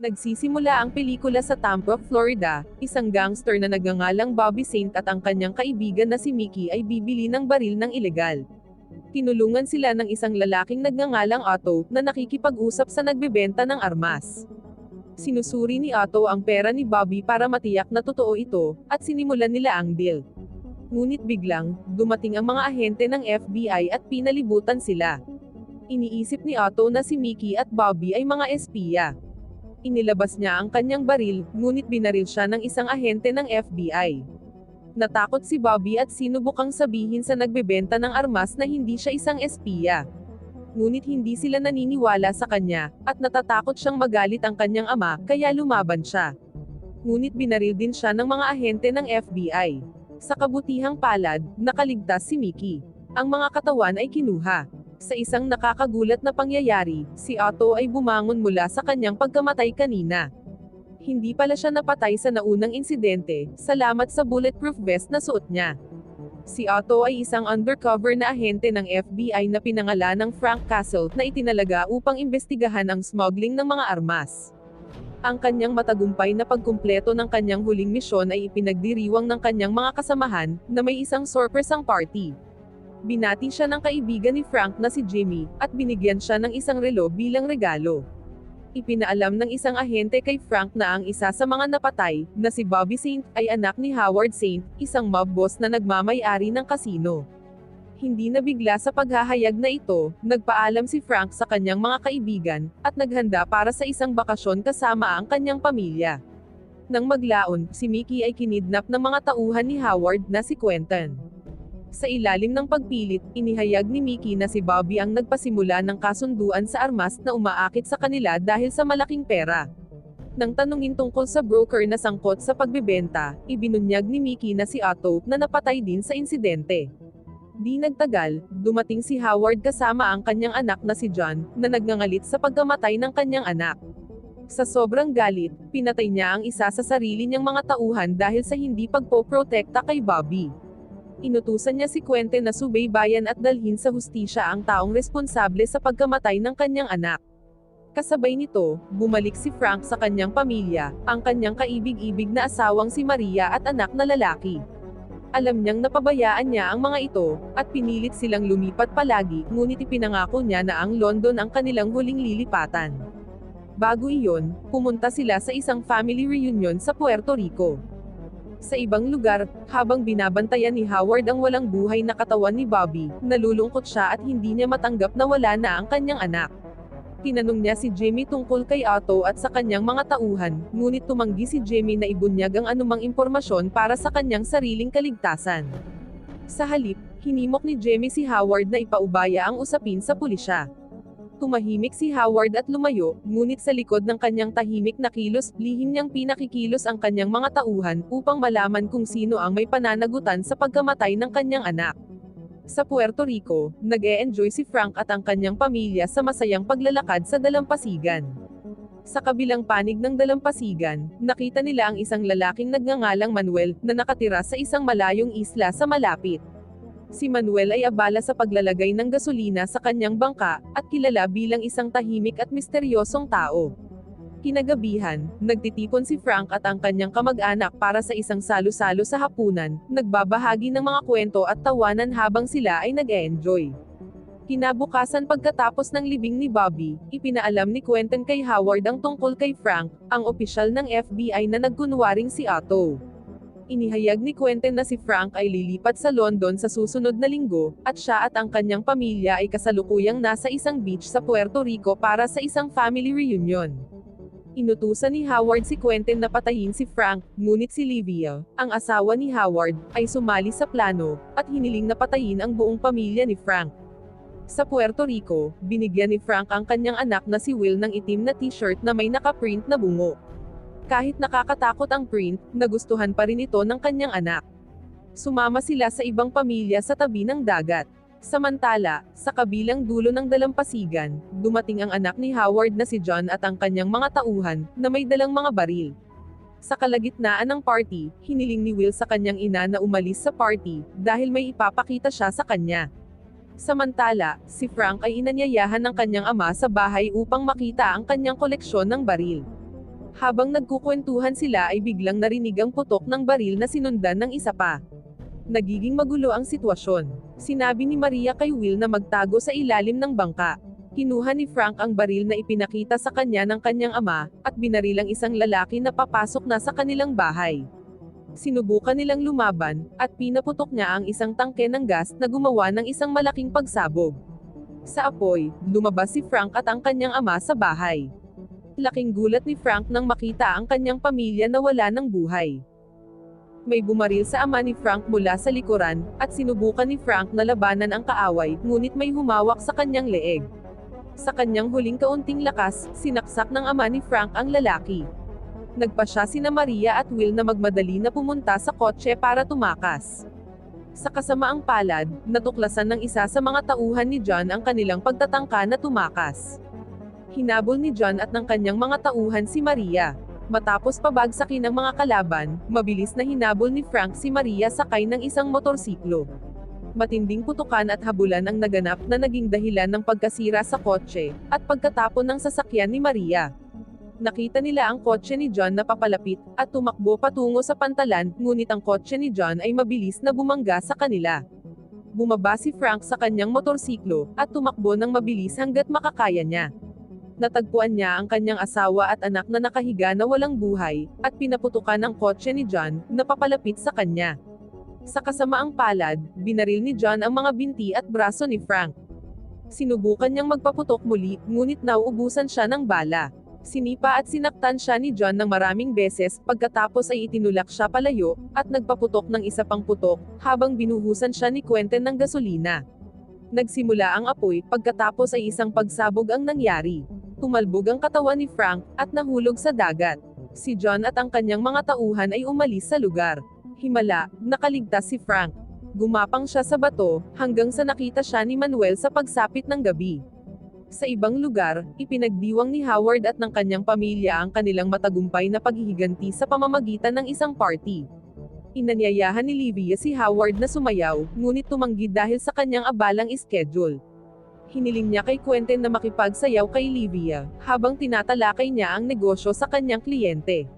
Nagsisimula ang pelikula sa Tampa, Florida, isang gangster na nagngangalang Bobby Saint at ang kanyang kaibigan na si Mickey ay bibili ng baril ng ilegal. Tinulungan sila ng isang lalaking nagngangalang Otto, na nakikipag-usap sa nagbebenta ng armas. Sinusuri ni Otto ang pera ni Bobby para matiyak na totoo ito, at sinimulan nila ang deal. Ngunit biglang, dumating ang mga ahente ng FBI at pinalibutan sila. Iniisip ni Otto na si Mickey at Bobby ay mga espiya. Inilabas niya ang kanyang baril, ngunit binaril siya ng isang ahente ng FBI. Natakot si Bobby at sinubukang sabihin sa nagbebenta ng armas na hindi siya isang espiya. Ngunit hindi sila naniniwala sa kanya, at natatakot siyang magalit ang kanyang ama, kaya lumaban siya. Ngunit binaril din siya ng mga ahente ng FBI. Sa kabutihang palad, nakaligtas si Mickey. Ang mga katawan ay kinuha. Sa isang nakakagulat na pangyayari, si Otto ay bumangon mula sa kanyang pagkamatay kanina. Hindi pala siya napatay sa naunang insidente, salamat sa bulletproof vest na suot niya. Si Otto ay isang undercover na ahente ng FBI na pinangalan ng Frank Castle na itinalaga upang imbestigahan ang smuggling ng mga armas. Ang kanyang matagumpay na pagkumpleto ng kanyang huling misyon ay ipinagdiriwang ng kanyang mga kasamahan, na may isang sorpresang party. Binati siya ng kaibigan ni Frank na si Jimmy, at binigyan siya ng isang relo bilang regalo. Ipinaalam ng isang ahente kay Frank na ang isa sa mga napatay, na si Bobby Saint, ay anak ni Howard Saint, isang mob boss na nagmamayari ng kasino. Hindi nabigla sa paghahayag na ito, nagpaalam si Frank sa kanyang mga kaibigan, at naghanda para sa isang bakasyon kasama ang kanyang pamilya. Nang maglaon, si Mickey ay kinidnap ng mga tauhan ni Howard na si Quentin. Sa ilalim ng pagpilit, inihayag ni Mickey na si Bobby ang nagpasimula ng kasunduan sa armas na umaakit sa kanila dahil sa malaking pera. Nang tanungin tungkol sa broker na sangkot sa pagbebenta, ibinunyag ni Mickey na si Otto, na napatay din sa insidente. Di nagtagal, dumating si Howard kasama ang kanyang anak na si John, na nagngangalit sa pagkamatay ng kanyang anak. Sa sobrang galit, pinatay niya ang isa sa sarili niyang mga tauhan dahil sa hindi pagpoprotekta kay Bobby. Inutusan niya si Quentin na subaybayan at dalhin sa hustisya ang taong responsable sa pagkamatay ng kanyang anak. Kasabay nito, bumalik si Frank sa kanyang pamilya, ang kanyang kaibig-ibig na asawang si Maria at anak na lalaki. Alam niyang napabayaan niya ang mga ito, at pinilit silang lumipat palagi, ngunit ipinangako niya na ang London ang kanilang huling lilipatan. Bago iyon, pumunta sila sa isang family reunion sa Puerto Rico. Sa ibang lugar, habang binabantayan ni Howard ang walang buhay na katawan ni Bobby, nalulungkot siya at hindi niya matanggap na wala na ang kanyang anak. Tinanong niya si Jimmy tungkol kay Otto at sa kanyang mga tauhan, ngunit tumanggi si Jimmy na ibunyag ang anumang impormasyon para sa kanyang sariling kaligtasan. Sa halip, hinimok ni Jimmy si Howard na ipaubaya ang usapin sa pulisya. Tumahimik si Howard at lumayo, ngunit sa likod ng kanyang tahimik na kilos, lihim niyang pinakikilos ang kanyang mga tauhan, upang malaman kung sino ang may pananagutan sa pagkamatay ng kanyang anak. Sa Puerto Rico, nag-e-enjoy si Frank at ang kanyang pamilya sa masayang paglalakad sa dalampasigan. Sa kabilang panig ng dalampasigan, nakita nila ang isang lalaking nagngangalang Manuel, na nakatira sa isang malayong isla sa malapit. Si Manuel ay abala sa paglalagay ng gasolina sa kanyang bangka, at kilala bilang isang tahimik at misteryosong tao. Kinagabihan, nagtitipon si Frank at ang kanyang kamag-anak para sa isang salo-salo sa hapunan, nagbabahagi ng mga kwento at tawanan habang sila ay nag-e-enjoy. Kinabukasan pagkatapos ng libing ni Bobby, ipinaalam ni Quentin kay Howard ang tungkol kay Frank, ang opisyal ng FBI na nagkunwaring si Otto. Inihayag ni Quentin na si Frank ay lilipat sa London sa susunod na linggo, at siya at ang kanyang pamilya ay kasalukuyang nasa isang beach sa Puerto Rico para sa isang family reunion. Inutusan ni Howard si Quentin na patayin si Frank, ngunit si Livia, ang asawa ni Howard, ay sumali sa plano, at hiniling na patayin ang buong pamilya ni Frank. Sa Puerto Rico, binigyan ni Frank ang kanyang anak na si Will ng itim na t-shirt na may nakaprint na bungo. Kahit nakakatakot ang print, nagustuhan pa rin ito ng kanyang anak. Sumama sila sa ibang pamilya sa tabi ng dagat. Samantala, sa kabilang dulo ng dalampasigan, dumating ang anak ni Howard na si John at ang kanyang mga tauhan, na may dalang mga baril. Sa kalagitnaan ng party, hiniling ni Will sa kanyang ina na umalis sa party, dahil may ipapakita siya sa kanya. Samantala, si Frank ay inanyayahan ng kanyang ama sa bahay upang makita ang kanyang koleksyon ng baril. Habang nagkukwentuhan sila ay biglang narinig ang putok ng baril na sinundan ng isa pa. Nagiging magulo ang sitwasyon. Sinabi ni Maria kay Will na magtago sa ilalim ng bangka. Kinuha ni Frank ang baril na ipinakita sa kanya ng kanyang ama, at binaril ang isang lalaki na papasok na sa kanilang bahay. Sinubukan nilang lumaban, at pinaputok niya ang isang tangke ng gas na gumawa ng isang malaking pagsabog. Sa apoy, lumabas si Frank at ang kanyang ama sa bahay. Laking gulat ni Frank nang makita ang kanyang pamilya na wala ng buhay. May bumaril sa ama ni Frank mula sa likuran, at sinubukan ni Frank na labanan ang kaaway, ngunit may humawak sa kanyang leeg. Sa kanyang huling kaunting lakas, sinaksak ng ama ni Frank ang lalaki. Nagpa siya sina Maria at Will na magmadali na pumunta sa kotse para tumakas. Sa kasamaang palad, natuklasan ng isa sa mga tauhan ni John ang kanilang pagtatangka na tumakas. Hinabol ni John at ng kanyang mga tauhan si Maria. Matapos pabagsakin ng mga kalaban, mabilis na hinabol ni Frank si Maria sakay ng isang motorsiklo. Matinding putukan at habulan ang naganap na naging dahilan ng pagkasira sa kotse, at pagkatapon ng sasakyan ni Maria. Nakita nila ang kotse ni John na papalapit, at tumakbo patungo sa pantalan, ngunit ang kotse ni John ay mabilis na bumangga sa kanila. Bumaba si Frank sa kanyang motorsiklo, at tumakbo ng mabilis hanggat makakaya niya natagpuan niya ang kanyang asawa at anak na nakahiga na walang buhay, at pinaputukan ang kotse ni John, na papalapit sa kanya. Sa kasamaang palad, binaril ni John ang mga binti at braso ni Frank. Sinubukan niyang magpaputok muli, ngunit nauubusan siya ng bala. Sinipa at sinaktan siya ni John ng maraming beses, pagkatapos ay itinulak siya palayo, at nagpaputok ng isa pang putok, habang binuhusan siya ni Quentin ng gasolina. Nagsimula ang apoy, pagkatapos ay isang pagsabog ang nangyari. Tumalbog ang katawan ni Frank, at nahulog sa dagat. Si John at ang kanyang mga tauhan ay umalis sa lugar. Himala, nakaligtas si Frank. Gumapang siya sa bato, hanggang sa nakita siya ni Manuel sa pagsapit ng gabi. Sa ibang lugar, ipinagdiwang ni Howard at ng kanyang pamilya ang kanilang matagumpay na paghihiganti sa pamamagitan ng isang party. Inanyayahan ni Livia si Howard na sumayaw, ngunit tumanggi dahil sa kanyang abalang schedule hiniling niya kay Quentin na makipagsayaw kay Livia, habang tinatalakay niya ang negosyo sa kanyang kliyente.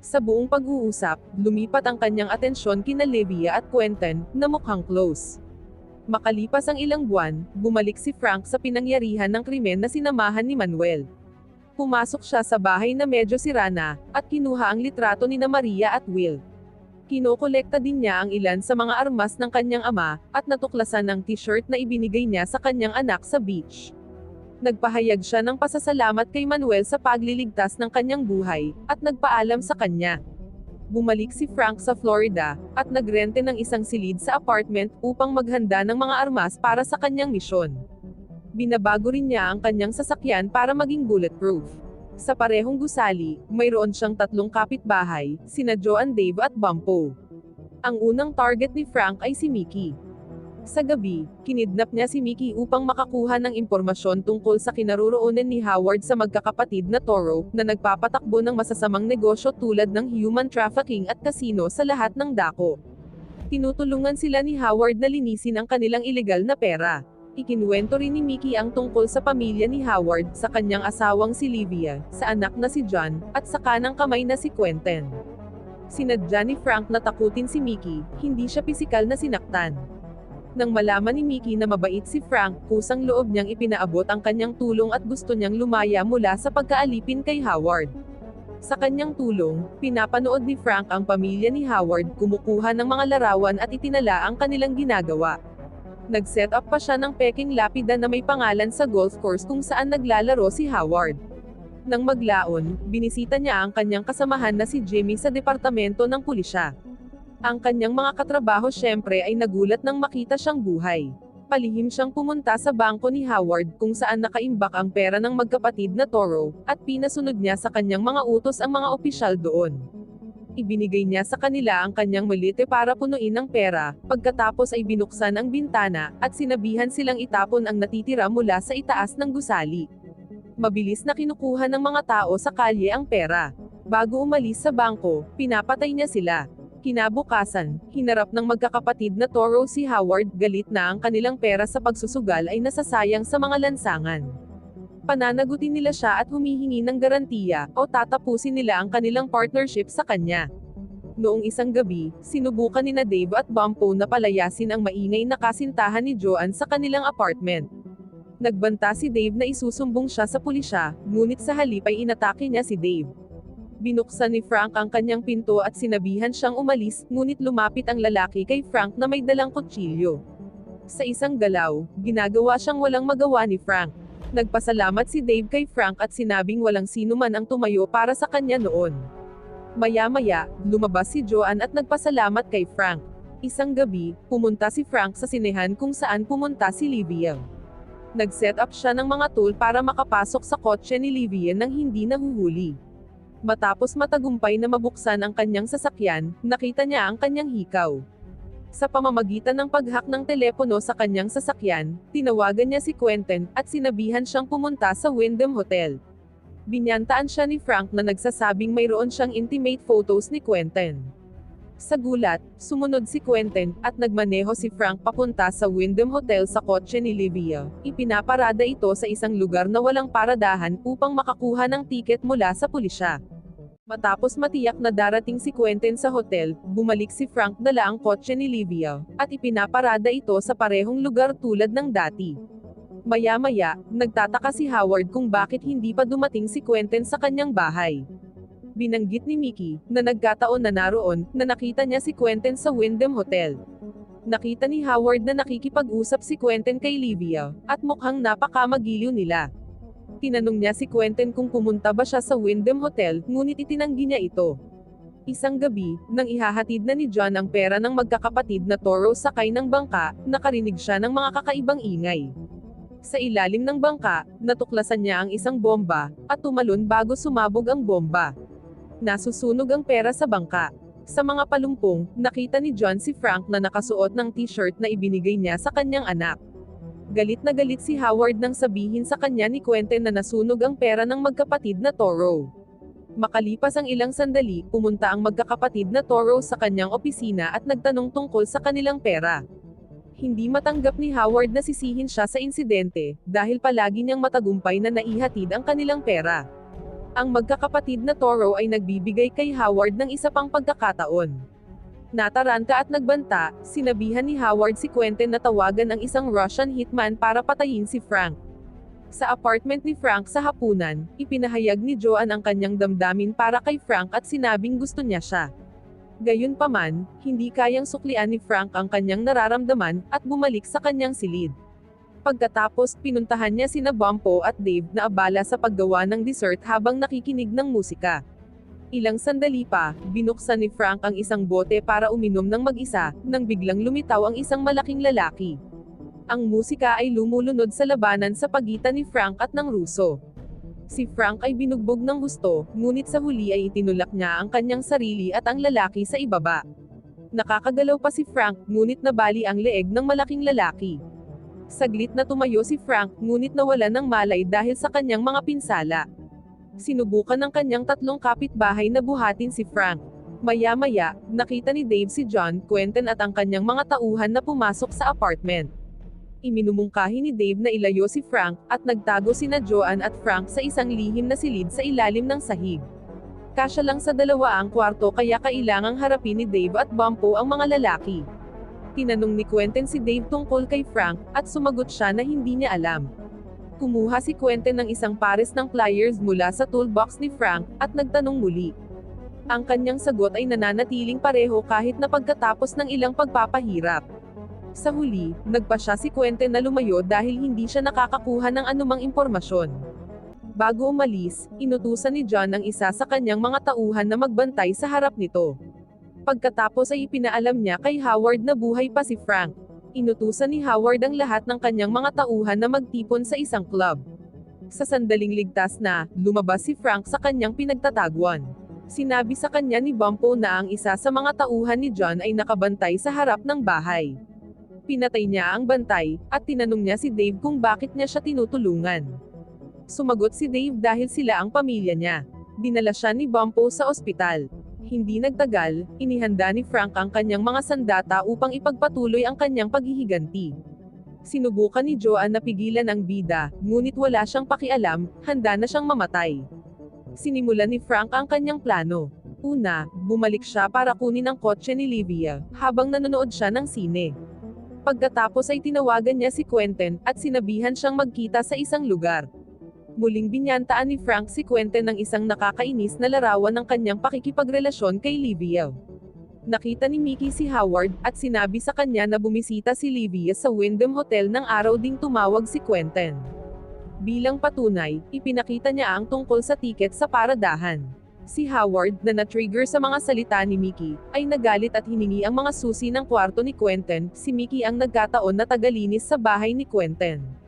Sa buong pag-uusap, lumipat ang kanyang atensyon kina Livia at Quentin, na mukhang close. Makalipas ang ilang buwan, bumalik si Frank sa pinangyarihan ng krimen na sinamahan ni Manuel. Pumasok siya sa bahay na medyo sira na, at kinuha ang litrato ni na Maria at Will. Kinokolekta din niya ang ilan sa mga armas ng kanyang ama, at natuklasan ng t-shirt na ibinigay niya sa kanyang anak sa beach. Nagpahayag siya ng pasasalamat kay Manuel sa pagliligtas ng kanyang buhay, at nagpaalam sa kanya. Bumalik si Frank sa Florida, at nagrente ng isang silid sa apartment upang maghanda ng mga armas para sa kanyang misyon. Binabago rin niya ang kanyang sasakyan para maging bulletproof. Sa parehong gusali, mayroon siyang tatlong kapitbahay, sina Joan Dave at Bumpo. Ang unang target ni Frank ay si Mickey. Sa gabi, kinidnap niya si Mickey upang makakuha ng impormasyon tungkol sa kinaroroonan ni Howard sa magkakapatid na Toro, na nagpapatakbo ng masasamang negosyo tulad ng human trafficking at casino sa lahat ng dako. Tinutulungan sila ni Howard na linisin ang kanilang ilegal na pera. Ikinwento rin ni Mickey ang tungkol sa pamilya ni Howard, sa kanyang asawang si Livia, sa anak na si John, at sa kanang kamay na si Quentin. Sinadya ni Frank na takutin si Mickey, hindi siya pisikal na sinaktan. Nang malaman ni Mickey na mabait si Frank, kusang loob niyang ipinaabot ang kanyang tulong at gusto niyang lumaya mula sa pagkaalipin kay Howard. Sa kanyang tulong, pinapanood ni Frank ang pamilya ni Howard kumukuha ng mga larawan at itinala ang kanilang ginagawa. Nag-set up pa siya ng peking lapida na may pangalan sa golf course kung saan naglalaro si Howard. Nang maglaon, binisita niya ang kanyang kasamahan na si Jimmy sa departamento ng pulisya. Ang kanyang mga katrabaho syempre ay nagulat nang makita siyang buhay. Palihim siyang pumunta sa bangko ni Howard kung saan nakaimbak ang pera ng magkapatid na Toro, at pinasunod niya sa kanyang mga utos ang mga opisyal doon ibinigay niya sa kanila ang kanyang malite para punuin ng pera, pagkatapos ay binuksan ang bintana, at sinabihan silang itapon ang natitira mula sa itaas ng gusali. Mabilis na kinukuha ng mga tao sa kalye ang pera. Bago umalis sa bangko, pinapatay niya sila. Kinabukasan, hinarap ng magkakapatid na Toro si Howard, galit na ang kanilang pera sa pagsusugal ay nasasayang sa mga lansangan. Pananagutin nila siya at humihingi ng garantiya, o tatapusin nila ang kanilang partnership sa kanya. Noong isang gabi, sinubukan ni Dave at Bumpo na palayasin ang maingay na kasintahan ni Joanne sa kanilang apartment. Nagbanta si Dave na isusumbong siya sa pulisya, ngunit sa halip ay inatake niya si Dave. Binuksan ni Frank ang kanyang pinto at sinabihan siyang umalis, ngunit lumapit ang lalaki kay Frank na may dalang kutsilyo. Sa isang galaw, ginagawa siyang walang magawa ni Frank. Nagpasalamat si Dave kay Frank at sinabing walang sino man ang tumayo para sa kanya noon. Maya-maya, lumabas si Joanne at nagpasalamat kay Frank. Isang gabi, pumunta si Frank sa sinehan kung saan pumunta si Livia. Nag-set up siya ng mga tool para makapasok sa kotse ni Livia nang hindi nahuhuli. Matapos matagumpay na mabuksan ang kanyang sasakyan, nakita niya ang kanyang hikaw. Sa pamamagitan ng paghack ng telepono sa kanyang sasakyan, tinawagan niya si Quentin, at sinabihan siyang pumunta sa Wyndham Hotel. Binyantaan siya ni Frank na nagsasabing mayroon siyang intimate photos ni Quentin. Sa gulat, sumunod si Quentin, at nagmaneho si Frank papunta sa Wyndham Hotel sa kotse ni Livia. Ipinaparada ito sa isang lugar na walang paradahan upang makakuha ng tiket mula sa pulisya. Matapos matiyak na darating si Quentin sa hotel, bumalik si Frank dala ang kotse ni Livia, at ipinaparada ito sa parehong lugar tulad ng dati. Maya-maya, nagtataka si Howard kung bakit hindi pa dumating si Quentin sa kanyang bahay. Binanggit ni Mickey, na nagkataon na naroon, na nakita niya si Quentin sa Wyndham Hotel. Nakita ni Howard na nakikipag-usap si Quentin kay Livia, at mukhang napakamagiliw nila. Tinanong niya si Quentin kung pumunta ba siya sa Wyndham Hotel, ngunit itinanggi niya ito. Isang gabi, nang ihahatid na ni John ang pera ng magkakapatid na Toro sakay ng bangka, nakarinig siya ng mga kakaibang ingay. Sa ilalim ng bangka, natuklasan niya ang isang bomba, at tumalon bago sumabog ang bomba. Nasusunog ang pera sa bangka. Sa mga palumpong, nakita ni John si Frank na nakasuot ng t-shirt na ibinigay niya sa kanyang anak. Galit na galit si Howard nang sabihin sa kanya ni Quentin na nasunog ang pera ng magkapatid na Toro. Makalipas ang ilang sandali, pumunta ang magkakapatid na Toro sa kanyang opisina at nagtanong tungkol sa kanilang pera. Hindi matanggap ni Howard na sisihin siya sa insidente, dahil palagi niyang matagumpay na naihatid ang kanilang pera. Ang magkakapatid na Toro ay nagbibigay kay Howard ng isa pang pagkakataon. Nataranta at nagbanta, sinabihan ni Howard si Quentin na tawagan ang isang Russian hitman para patayin si Frank. Sa apartment ni Frank sa hapunan, ipinahayag ni Joanne ang kanyang damdamin para kay Frank at sinabing gusto niya siya. Gayunpaman, hindi kayang suklian ni Frank ang kanyang nararamdaman, at bumalik sa kanyang silid. Pagkatapos, pinuntahan niya sina Bumpo at Dave na abala sa paggawa ng dessert habang nakikinig ng musika. Ilang sandali pa, binuksan ni Frank ang isang bote para uminom ng mag-isa, nang biglang lumitaw ang isang malaking lalaki. Ang musika ay lumulunod sa labanan sa pagitan ni Frank at ng Ruso. Si Frank ay binugbog ng gusto, ngunit sa huli ay itinulak niya ang kanyang sarili at ang lalaki sa ibaba. Nakakagalaw pa si Frank, ngunit nabali ang leeg ng malaking lalaki. Saglit na tumayo si Frank, ngunit nawala ng malay dahil sa kanyang mga pinsala. Sinubukan ng kanyang tatlong kapitbahay na buhatin si Frank. Maya-maya, nakita ni Dave si John, Quentin at ang kanyang mga tauhan na pumasok sa apartment iminumungkahi ni Dave na ilayo si Frank, at nagtago sina Joanne at Frank sa isang lihim na silid sa ilalim ng sahig. Kasya lang sa dalawa ang kwarto kaya kailangang harapin ni Dave at Bumpo ang mga lalaki. Tinanong ni Quentin si Dave tungkol kay Frank, at sumagot siya na hindi niya alam. Kumuha si Quentin ng isang pares ng pliers mula sa toolbox ni Frank, at nagtanong muli. Ang kanyang sagot ay nananatiling pareho kahit na pagkatapos ng ilang pagpapahirap. Sa huli, nagpa siya si Quentin na lumayo dahil hindi siya nakakakuha ng anumang impormasyon. Bago umalis, inutusan ni John ang isa sa kanyang mga tauhan na magbantay sa harap nito. Pagkatapos ay ipinaalam niya kay Howard na buhay pa si Frank. Inutusan ni Howard ang lahat ng kanyang mga tauhan na magtipon sa isang club. Sa sandaling ligtas na, lumabas si Frank sa kanyang pinagtataguan. Sinabi sa kanya ni Bumpo na ang isa sa mga tauhan ni John ay nakabantay sa harap ng bahay pinatay niya ang bantay, at tinanong niya si Dave kung bakit niya siya tinutulungan. Sumagot si Dave dahil sila ang pamilya niya. Dinala siya ni Bumpo sa ospital. Hindi nagtagal, inihanda ni Frank ang kanyang mga sandata upang ipagpatuloy ang kanyang paghihiganti. Sinubukan ni Joanne na pigilan ang bida, ngunit wala siyang pakialam, handa na siyang mamatay. Sinimulan ni Frank ang kanyang plano. Una, bumalik siya para kunin ang kotse ni Livia, habang nanonood siya ng sine. Pagkatapos ay tinawagan niya si Quentin, at sinabihan siyang magkita sa isang lugar. Muling binyantaan ni Frank si Quentin ng isang nakakainis na larawan ng kanyang pakikipagrelasyon kay Livia. Nakita ni Mickey si Howard, at sinabi sa kanya na bumisita si Livia sa Wyndham Hotel ng araw ding tumawag si Quentin. Bilang patunay, ipinakita niya ang tungkol sa tiket sa paradahan. Si Howard, na na-trigger sa mga salita ni Mickey, ay nagalit at hiningi ang mga susi ng kwarto ni Quentin, si Mickey ang nagkataon na tagalinis sa bahay ni Quentin.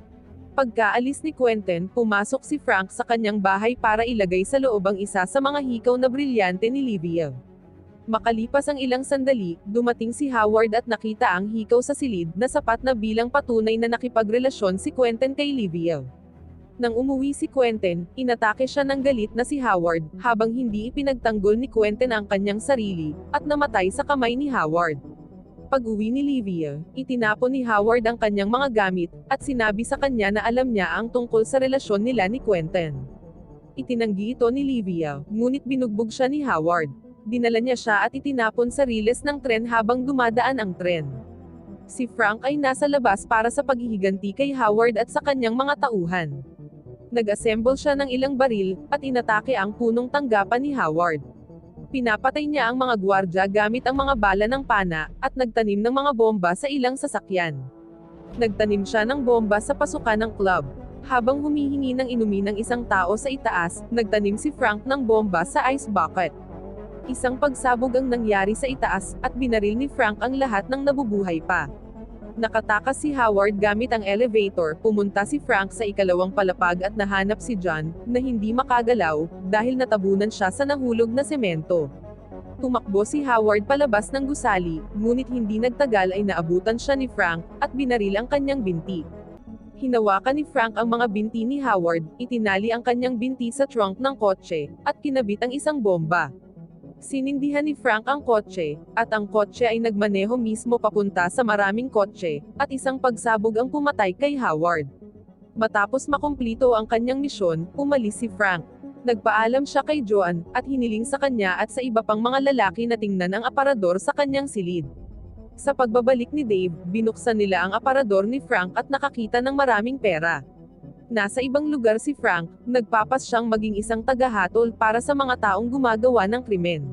Pagkaalis ni Quentin, pumasok si Frank sa kanyang bahay para ilagay sa loob ang isa sa mga hikaw na brilyante ni Livia. Makalipas ang ilang sandali, dumating si Howard at nakita ang hikaw sa silid na sapat na bilang patunay na nakipagrelasyon si Quentin kay Livia. Nang umuwi si Quentin, inatake siya ng galit na si Howard, habang hindi ipinagtanggol ni Quentin ang kanyang sarili, at namatay sa kamay ni Howard. Pag-uwi ni Livia, itinapon ni Howard ang kanyang mga gamit, at sinabi sa kanya na alam niya ang tungkol sa relasyon nila ni Quentin. Itinanggi ito ni Livia, ngunit binugbog siya ni Howard. Dinala niya siya at itinapon sa riles ng tren habang dumadaan ang tren. Si Frank ay nasa labas para sa paghihiganti kay Howard at sa kanyang mga tauhan. Nag-assemble siya ng ilang baril, at inatake ang punong tanggapan ni Howard. Pinapatay niya ang mga gwardya gamit ang mga bala ng pana, at nagtanim ng mga bomba sa ilang sasakyan. Nagtanim siya ng bomba sa pasukan ng club. Habang humihingi ng inumin ng isang tao sa itaas, nagtanim si Frank ng bomba sa ice bucket. Isang pagsabog ang nangyari sa itaas, at binaril ni Frank ang lahat ng nabubuhay pa. Nakatakas si Howard gamit ang elevator, pumunta si Frank sa ikalawang palapag at nahanap si John, na hindi makagalaw, dahil natabunan siya sa nahulog na semento. Tumakbo si Howard palabas ng gusali, ngunit hindi nagtagal ay naabutan siya ni Frank, at binaril ang kanyang binti. Hinawakan ni Frank ang mga binti ni Howard, itinali ang kanyang binti sa trunk ng kotse, at kinabit ang isang bomba. Sinindihan ni Frank ang kotse, at ang kotse ay nagmaneho mismo papunta sa maraming kotse, at isang pagsabog ang pumatay kay Howard. Matapos makumplito ang kanyang misyon, umalis si Frank. Nagpaalam siya kay Joan, at hiniling sa kanya at sa iba pang mga lalaki na tingnan ang aparador sa kanyang silid. Sa pagbabalik ni Dave, binuksan nila ang aparador ni Frank at nakakita ng maraming pera. Nasa ibang lugar si Frank, nagpapas siyang maging isang tagahatol para sa mga taong gumagawa ng krimen.